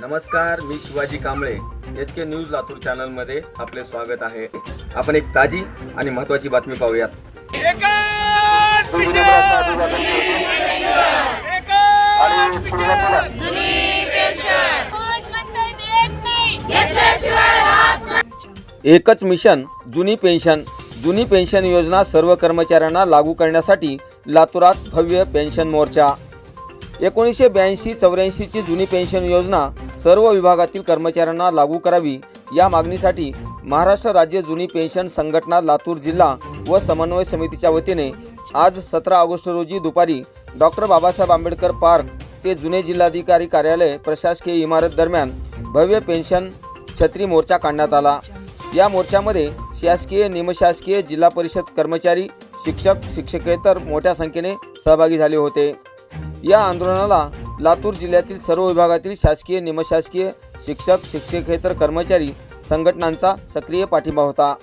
नमस्कार मी Shivaji Kamble. H K news Latur चॅनलमध्ये आपले स्वागत आहे. आपण एक ताजी आणि महत्त्वाची बातमी पाहूयात. एकच मिशन जुनी पेन्शन. जुनी पेन्शन योजना सर्व कर्मचाऱ्यांना लागू करण्यासाठी लातूरात भव्य पेन्शन मोर्चा. एकोणीसशे ब्याऐंशी चौऱ्याऐंशीची जुनी पेन्शन योजना सर्व विभागातील कर्मचाऱ्यांना लागू करावी या मागणीसाठी महाराष्ट्र राज्य जुनी पेन्शन संघटना लातूर जिल्हा व समन्वय समितीच्या वतीने आज सतरा ऑगस्ट रोजी दुपारी डॉक्टर बाबासाहेब आंबेडकर पार्क ते जुने जिल्हाधिकारी कार्यालय प्रशासकीय इमारत दरम्यान भव्य पेन्शन छत्री मोर्चा काढण्यात आला. या मोर्चामध्ये शासकीय निमशासकीय जिल्हा परिषद कर्मचारी शिक्षक शिक्षकेतर मोठ्या संख्येने सहभागी झाले होते. या आंदोलनाला लातूर जिल्ह्यातील सर्व विभागातील शासकीय निमशासकीय शिक्षक शिक्षकेतर कर्मचारी संघटनांचा सक्रिय पाठिंबा होता.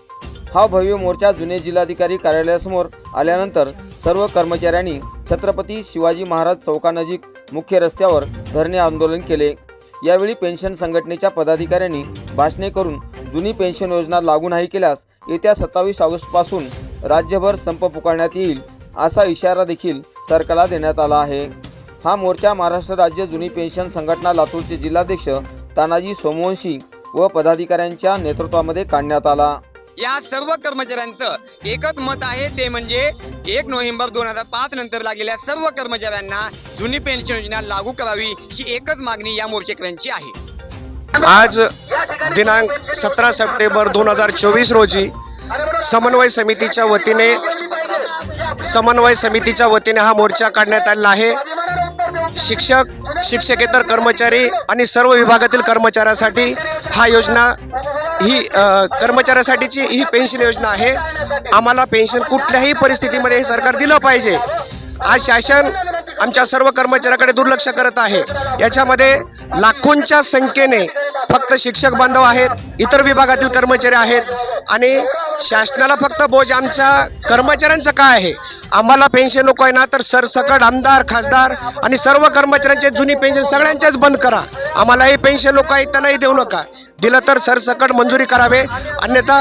हा भव्य मोर्चा जुने जिल्हाधिकारी कार्यालयासमोर आल्यानंतर सर्व कर्मचाऱ्यांनी छत्रपती शिवाजी महाराज चौकानजीक मुख्य रस्त्यावर धरणे आंदोलन केले. यावेळी पेन्शन संघटनेच्या पदाधिकाऱ्यांनी भाषणे करून जुनी पेन्शन योजना लागू नाही केल्यास येत्या सत्तावीस ऑगस्टपासून राज्यभर संप पुकारण्यात येईल. असा इशारा देखील सरकारला देण्यात आला आहे. हा मोर्चा महाराष्ट्र राज्य जुनी पेन्शन संघटना लातूरचे जिल्हाध्यक्ष तानाजी सोमवंशी व पदाधिकाऱ्यांच्या नेतृत्वामध्ये काढण्यात आला. या सर्व कर्मचाऱ्यांचं एकच मत आहे ते म्हणजे एक नोव्हेंबर दोन हजार पाच नंतर लागलेल्या सर्व कर्मचाऱ्यांना जुनी पेन्शन योजना लागू करावी ही एकच मागणी या मोर्चेकऱ्यांची आहे. आज दिनांक सतरा सप्टेंबर दोन हजार चोवीस रोजी समन्वय समितीच्या वतीने समन्वय समितीच्या वतीने हा मोर्चा काढण्यात आलेला आहे. शिक्षक शिक्षकेतर कर्मचारी आणि सर्व विभागातील कर्मचाऱ्यासाठी हा योजना ही कर्मचाऱ्यासाठीची ही पेन्शन योजना आहे. आम्हाला पेन्शन कुठल्याही परिस्थितीमध्ये हे सरकार दिलं पाहिजे. आज शासन आमच्या सर्व कर्मचाऱ्याकडे दुर्लक्ष करत आहे. याच्यामध्ये लाखोंच्या संख्येने फक्त शिक्षक बांधव आहेत इतर विभागातील कर्मचारी आहेत आणि शासनाला फक्त बोज. आमच्या कर्मचाऱ्यांचं काय आहे? आम्हाला पेन्शन नको आहे ना तर सरसकट आमदार खासदार आणि सर्व कर्मचाऱ्यांचे जुनी पेन्शन सगळ्यांच्याच बंद करा. आम्हाला हे पेन्शन लोक आहेत त्यांनाही देऊ नका. दिलं तर सरसकट मंजुरी करावे. अन्यथा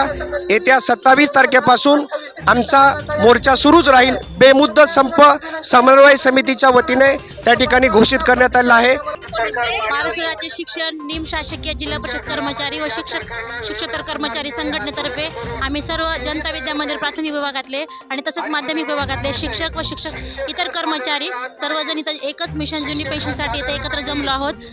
येत्या सत्तावीस तारखेपासून आमचा मोर्चा सुरूच राहील. बेमुद्दत संप समन्वय समितीच्या वतीने त्या ठिकाणी घोषित करण्यात आला आहे. महाराष्ट्र राज्य शिक्षण निम शासकीय जिल्हा परिषद कर्मचारी व शिक्षक शिक्षकेतर कर्मचारी संघटनेतर्फे आम्ही सर्व जनता विद्या मंदिर प्राथमिक विभागातले आणि तसेच माध्यमिक विभागातले शिक्षक व शिक्षक इतर कर्मचारी सर्वजण इथं एकच मिशन जुनी पेन्शनसाठी इथं एकत्र जमलो आहोत.